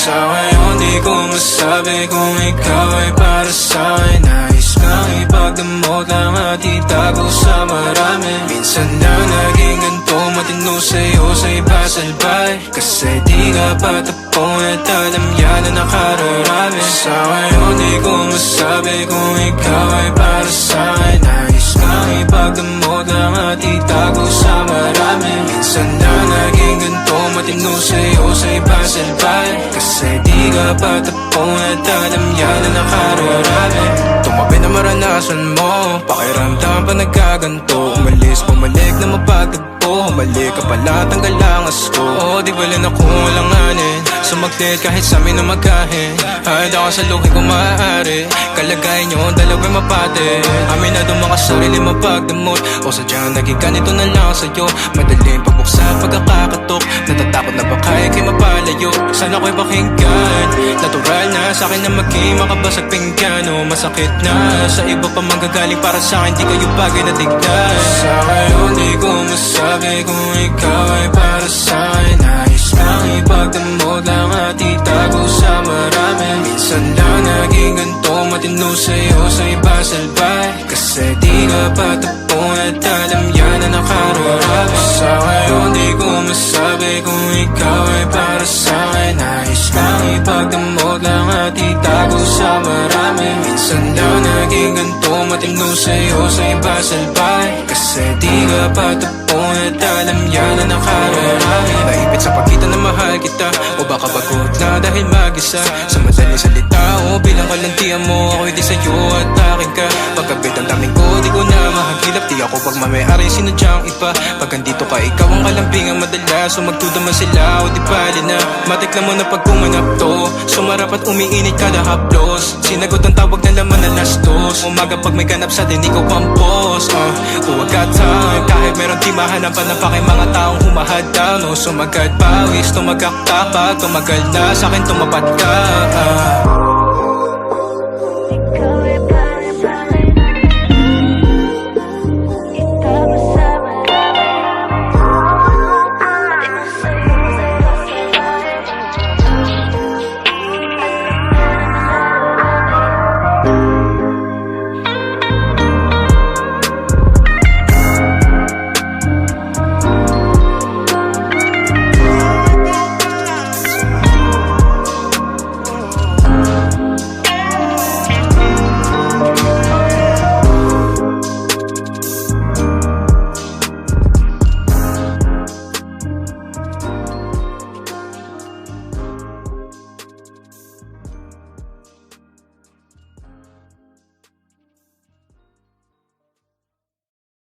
Sa ngayon di ko masabi kung ikaw ay para sa akin Nais kang ipagdamot lang at itago sa marami. Minsan na naging ganito matino sa'yo sa iba salbay Kasi di ka patapon at alam yan na nakararami. Sa ngayon di ko masabi kung ikaw ay para sa akin Nais sa iba salbay? Kasi di ka patapon at alam yan na nakararami? Tumabi na maranasan mo Pakiramdam pa nagkaganto. Umalis, bumalik na mapagtagpo Humalik ka pala, tanggal ang asko. Oo, di bala na kung walanganin? Sumaglit kahit sa amin na magkahin Hahid ako sa luhi kung maaari Kalagayan nyo, dalawa'y mapate. Amin na mga sarili mapagdamot O sadyang naging ganito na lang sa'yo. Madaling pagbuksan, pagkakakatok Natatakot na baka ikay mapalayo? Sana ko'y pakinggan Natural na sa akin na maging makabasag pinggan O masakit na. Sa iba pa manggagaling para sa akin Di kayo bagay na tignan. Sa ngayon di ko masabi kung ikaw ay para sa akin. Nais kang ipagdamot lang at itago sa marami. Minsan lang naging ganito matino sa'yo sa iba salbay. Kasi di ka patapon at alam yan na nakararami. Sa ngayon di ko masabi kung ikaw ay para sa akin. Nais kang ipagdamot lang naging ganito matino sa'yo sa iba salbay. Kasi di ka patapon at alam yan na nakararami. Naipit sa pagkita na mahal kita O baka pagod na dahil mag-isa. Sa madaling salita o bilang kalantian mo Ako'y di sa'yo at akin ka. Pagkabit ang daming ko di ko pag mamayari sinadyang iba. Pag andito ka ikaw ang kalambingan madalas So magtudaman sila o di bali na. Matik na mo na pag kumanap to. Sumarap at umiinit kada haplos Sinagot ang tawag na laman na lastos Umaga pag may ganap sa din ikaw ang boss. Uh, Huwag ka time. Kahit meron di mahanapan na pa kay mga taong humahad down No? Sumagad pawis tumagak tapag Tumagal na sa akin tumapat ka ah.